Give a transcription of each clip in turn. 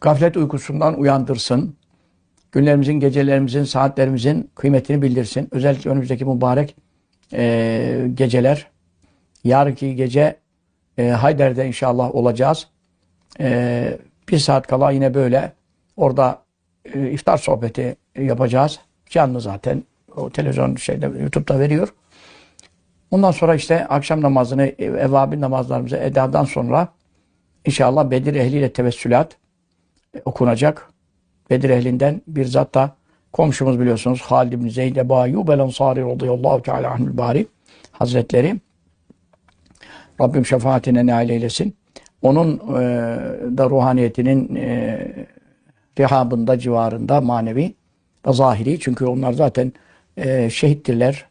Gaflet uykusundan uyandırsın. Günlerimizin, gecelerimizin, saatlerimizin kıymetini bildirsin. Özellikle önümüzdeki mübarek e, geceler. Yarınki gece e, Hayder'de inşallah olacağız. E, bir saat kala yine böyle orada e, iftar sohbeti yapacağız. Canlı zaten. O televizyon şeyde YouTube'da veriyor. Ondan sonra işte akşam namazını, ev- evvabin namazlarımızı edadan sonra inşallah Bedir ehliyle tevessülat okunacak. Bedir ehlinden bir zat da komşumuz biliyorsunuz Halid ibn Zeyd Ebu Ayyub el Ensari radıyallahu teala anhül bari Hazretleri Rabbim şefaatine nail eylesin. Onun e, da ruhaniyetinin e, rihabında, civarında manevi ve zahiri. Çünkü onlar zaten e, şehittirler.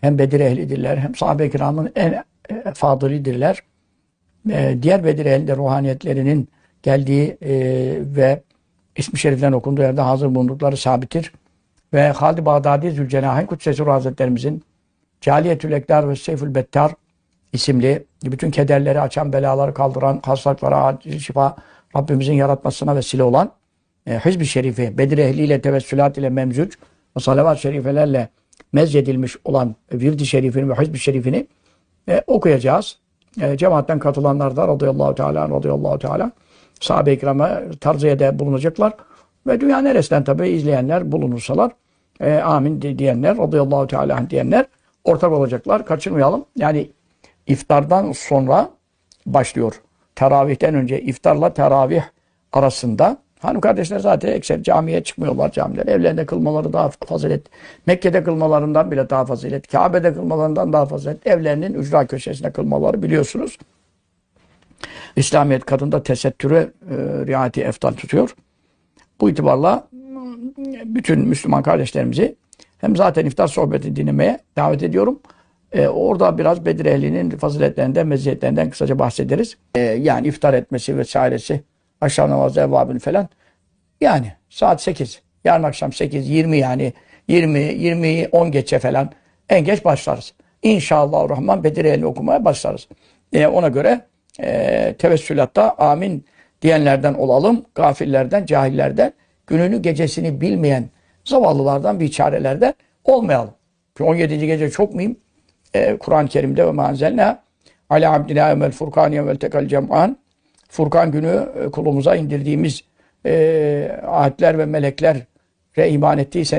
Hem Bedir ehlidirler, hem sahabe-i kiramın en e, fadilidirler. E, diğer Bedir ehlinde ruhaniyetlerinin geldiği e, ve ismi şeriflerin okunduğu yerde hazır bulundukları sabittir. Ve Halid-i Bağdadi Zülcenahin Kudsesi Hazretlerimizin Caliyetül Ekdar ve Seyfül Bettar isimli bütün kederleri açan, belaları kaldıran, hastalıklara acil şifa Rabbimizin yaratmasına vesile olan e, Hizb-i Şerifi, Bedir ehliyle, tevessülat ile memzüc ve salavat şerifelerle mezcedilmiş olan Virdi Şerifini ve Hizb-i Şerifini e, okuyacağız. E, cemaatten katılanlar da radıyallahu teala radıyallahu teala sahabe-i kirama tarziyede bulunacaklar. Ve dünya neresinden tabi izleyenler bulunursalar e, amin di- diyenler radıyallahu teala diyenler ortak olacaklar. Kaçırmayalım. Yani iftardan sonra başlıyor. Teravihten önce iftarla teravih arasında hanım kardeşler zaten ekser camiye çıkmıyorlar camiler. Evlerinde kılmaları daha fazilet. Mekke'de kılmalarından bile daha fazilet. Kabe'de kılmalarından daha fazilet. Evlerinin ücra köşesinde kılmaları biliyorsunuz. İslamiyet kadında tesettüre riayeti eftal tutuyor. Bu itibarla bütün Müslüman kardeşlerimizi hem zaten iftar sohbeti dinlemeye davet ediyorum. E, orada biraz Bedir ehlinin faziletlerinden, meziyetlerinden kısaca bahsederiz. E, yani iftar etmesi vesairesi, akşam namazı evvabini falan. Yani saat 8. Yarın akşam 8, 20 yani 20, 20'yi 10 geçe falan en geç başlarız. İnşallah Rahman Bedir ehlini okumaya başlarız. E, ona göre e, tevessülatta amin diyenlerden olalım. Gafillerden, cahillerden, gününü gecesini bilmeyen zavallılardan, biçarelerden olmayalım. Ki 17. gece çok mühim. E, Kur'an-ı Kerim'de ve manzelna ala abdina emel furkan yevmel tekal cem'an Furkan günü e, kulumuza indirdiğimiz e, ayetler ve meleklere iman ettiyseniz